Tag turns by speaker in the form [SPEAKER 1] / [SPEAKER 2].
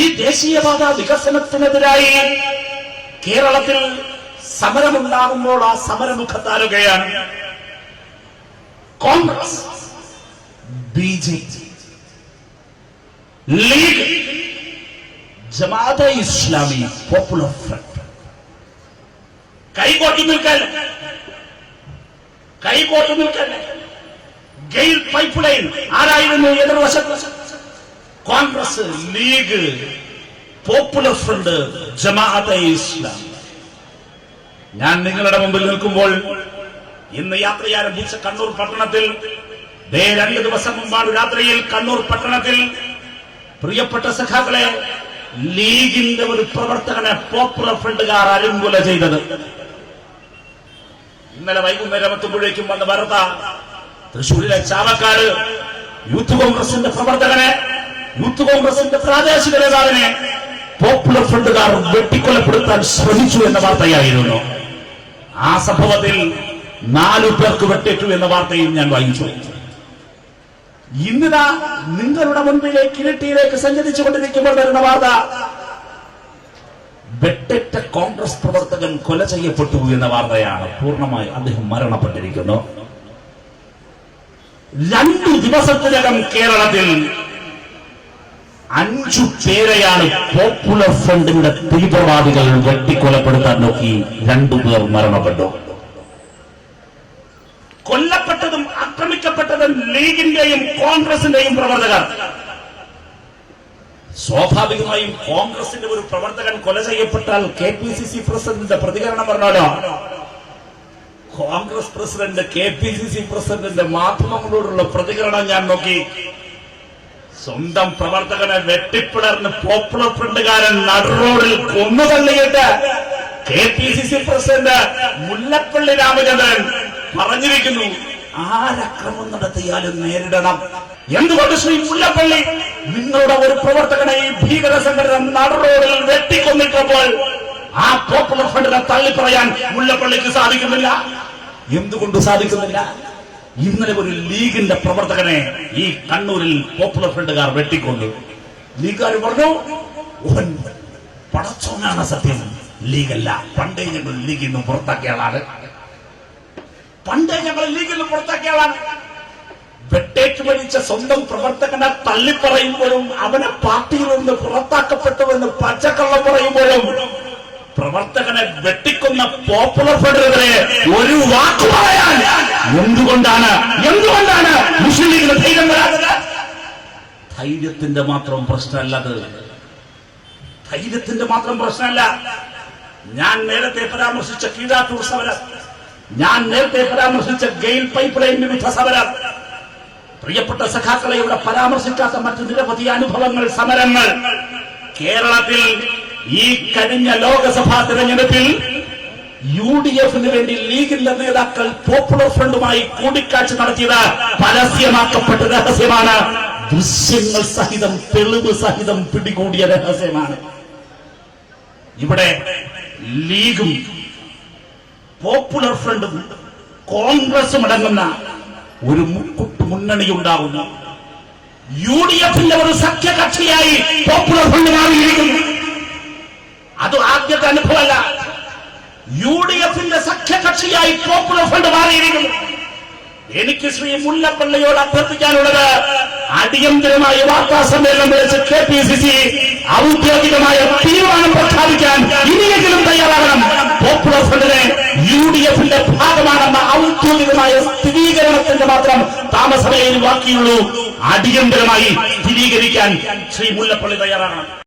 [SPEAKER 1] ഈ ദേശീയപാത വികസനത്തിനെതിരായി കേരളത്തിൽ സമരമുണ്ടാകുമ്പോൾ ആ സമരമുഖത്താരുകയാണ് Congress B J P League Jamaate Islami Popular Front കൈകോട്ടി നിൽക്കാൻ കൈകോട്ടി നിൽക്കാൻ ഗെയിൽ പൈപ്പ് ലൈൻ ആരായിരുന്നു എതിർവശത്ത് കോൺഗ്രസ് ലീഗ് പോപ്പുലർ ഫ്രണ്ട് ജമാഅത്തെ ഇസ്ലാം ഞാൻ നിങ്ങളുടെ മുമ്പിൽ നിൽക്കുമ്പോൾ ഇന്ന് യാത്ര ആരംഭിച്ച കണ്ണൂർ പട്ടണത്തിൽ രണ്ട് ദിവസം മുമ്പാണ് രാത്രിയിൽ കണ്ണൂർ പട്ടണത്തിൽ പ്രിയപ്പെട്ട സഖാക്കളെ ലീഗിന്റെ ഒരു പ്രവർത്തകനെ പോപ്പുലർ ഫ്രണ്ടുകാർ അരുങ്കുല ചെയ്തത് ഇന്നലെ വൈകുന്നേരം എത്തുമ്പോഴേക്കും വന്ന വാർത്ത തൃശൂരിലെ ചാവക്കാട് യൂത്ത് കോൺഗ്രസിന്റെ പ്രവർത്തകനെ യൂത്ത് കോൺഗ്രസിന്റെ പ്രാദേശിക നേതാവിനെ പോപ്പുലർ ഫ്രണ്ടുകാർ വെട്ടിക്കൊലപ്പെടുത്താൻ ശ്രമിച്ചു എന്ന വാർത്തയായിരുന്നു ആ സംഭവത്തിൽ നാലു പേർക്ക് വെട്ടേറ്റു എന്ന വാർത്തയും ഞാൻ വായിച്ചു ഇന്നിതാ നിങ്ങളുടെ മുൻപിലേക്ക് ഇരട്ടിയിലേക്ക് സഞ്ചരിച്ചു കൊണ്ടിരിക്കുമ്പോൾ വരുന്ന വാർത്ത വെട്ടേറ്റ കോൺഗ്രസ് പ്രവർത്തകൻ കൊല ചെയ്യപ്പെട്ടു എന്ന വാർത്തയാണ് പൂർണ്ണമായി അദ്ദേഹം മരണപ്പെട്ടിരിക്കുന്നു രണ്ടു ദിവസത്തിനകം കേരളത്തിൽ അഞ്ചു പേരെയാണ് പോപ്പുലർ ഫ്രണ്ടിന്റെ തീവ്രവാദികൾ വെട്ടിക്കൊലപ്പെടുത്താൻ നോക്കി രണ്ടു പേർ മരണപ്പെട്ടു കൊല്ലപ്പെട്ടതും ആക്രമിക്കപ്പെട്ടതും ലീഗിന്റെയും കോൺഗ്രസിന്റെയും പ്രവർത്തകർ സ്വാഭാവികമായും കോൺഗ്രസിന്റെ ഒരു പ്രവർത്തകൻ കൊല ചെയ്യപ്പെട്ടാൽ കെ പി സി സി പ്രസിഡന്റിന്റെ പ്രതികരണം പറഞ്ഞാലോ Congress president K P C C പ്രസിഡന്റിന്റെ മാധ്യമങ്ങളോടുള്ള പ്രതികരണം ഞാൻ നോക്കി സ്വന്തം പ്രവർത്തകനെ വെട്ടിപ്പിളർന്ന് പോപ്പുലർ ഫ്രണ്ടുകാരൻ നടുറോഡിൽ കൊന്നു തള്ളിയിട്ട് K P C C president Mullappally Ramachandran പറഞ്ഞിരിക്കുന്നു ആരക്രമം നടത്തിയാലും നേരിടണം എന്തുകൊണ്ട് ശ്രീ മുല്ലപ്പള്ളി നിങ്ങളുടെ ഒരു പ്രവർത്തകനെ ഈ ഭീകര സംഘടന നടുറോഡിൽ വെട്ടിക്കൊന്നിട്ടപ്പോൾ ആ പോപ്പുലർ ഫ്രണ്ടിനെ തള്ളിപ്പറയാൻ മുല്ലപ്പള്ളിക്ക് സാധിക്കുന്നില്ല എന്തുകൊണ്ട് സാധിക്കുന്നില്ല ഇന്നലെ ഒരു ലീഗിന്റെ പ്രവർത്തകനെ ഈ കണ്ണൂരിൽ പോപ്പുലർ ഫ്രണ്ടുകാർ വെട്ടിക്കൊണ്ടു ലീഗുകാർ പറഞ്ഞു ഓൻ സത്യം ലീഗല്ല പണ്ടേ ഞങ്ങൾ ലീഗിൽ നിന്നും പുറത്താക്കിയ ആളാണ് പണ്ടേ ഞങ്ങൾ ലീഗിൽ നിന്നും പുറത്താക്കിയ ആളാണ് വെട്ടേറ്റ് മരിച്ച സ്വന്തം പ്രവർത്തകനെ തള്ളിപ്പറയുമ്പോഴും അവനെ പാർട്ടിയിൽ നിന്ന് പുറത്താക്കപ്പെട്ടുവെന്ന് പച്ചക്കള്ള പറയുമ്പോഴും പ്രവർത്തകനെ വെട്ടിക്കുന്ന പോപ്പുലർ ഫ്രണ്ടിനെതിരെ ഒരു വാക്ക് പറയാൻ എന്തുകൊണ്ടാണ് എന്തുകൊണ്ടാണ് മുസ്ലിം ലീഗിന് ധൈര്യം ധൈര്യത്തിന്റെ മാത്രം അത് ധൈര്യത്തിന്റെ മാത്രം പ്രശ്നമല്ല ഞാൻ നേരത്തെ പരാമർശിച്ച കീഴാത്തൂർ സമരം ഞാൻ നേരത്തെ പരാമർശിച്ച ഗെയിൽ പൈപ്പ് ലൈൻ വിവിധ സമരം പ്രിയപ്പെട്ട സഖാക്കളെ ഇവിടെ പരാമർശിക്കാത്ത മറ്റ് നിരവധി അനുഭവങ്ങൾ സമരങ്ങൾ കേരളത്തിൽ ഈ കഴിഞ്ഞ ലോകസഭാ തെരഞ്ഞെടുപ്പിൽ യു ഡി എഫിന് വേണ്ടി ലീഗിന്റെ നേതാക്കൾ പോപ്പുലർ ഫ്രണ്ടുമായി കൂടിക്കാഴ്ച നടത്തിയത് പരസ്യമാക്കപ്പെട്ട രഹസ്യമാണ് ദൃശ്യങ്ങൾ സഹിതം തെളിവ് സഹിതം പിടികൂടിയ രഹസ്യമാണ് ഇവിടെ ലീഗും പോപ്പുലർ ഫ്രണ്ടും കോൺഗ്രസും അടങ്ങുന്ന ഒരു മുക്കുട്ട് മുന്നണി ഉണ്ടാവുന്നു യു ഡി എഫിന്റെ ഒരു സഖ്യകക്ഷിയായി പോപ്പുലർ ഫ്രണ്ട് മാറിയിരിക്കുന്നു അത് ആദ്യത്തെ അനുഭവമല്ല യു ഡി എഫിന്റെ സഖ്യകക്ഷിയായി പോപ്പുലർ ഫണ്ട് മാറിയിരിക്കുന്നു എനിക്ക് ശ്രീ മുല്ലപ്പള്ളിയോട് അഭ്യർത്ഥിക്കാനുള്ളത് അടിയന്തരമായ വാർത്താ സമ്മേളനം വിളിച്ച് കെ പി സി സി ഔദ്യോഗികമായ തീരുമാനം പ്രഖ്യാപിക്കാൻ ഇനിയെങ്കിലും തയ്യാറാകണം പോപ്പുലർ ഫ്രണ്ടിനെ യു ഡി എഫിന്റെ ഭാഗമാണെന്ന ഔദ്യോഗികമായ സ്ഥിരീകരണത്തിന്റെ മാത്രം താമസമേ ബാക്കിയുള്ളൂ അടിയന്തരമായി സ്ഥിരീകരിക്കാൻ ശ്രീ മുല്ലപ്പള്ളി തയ്യാറാകണം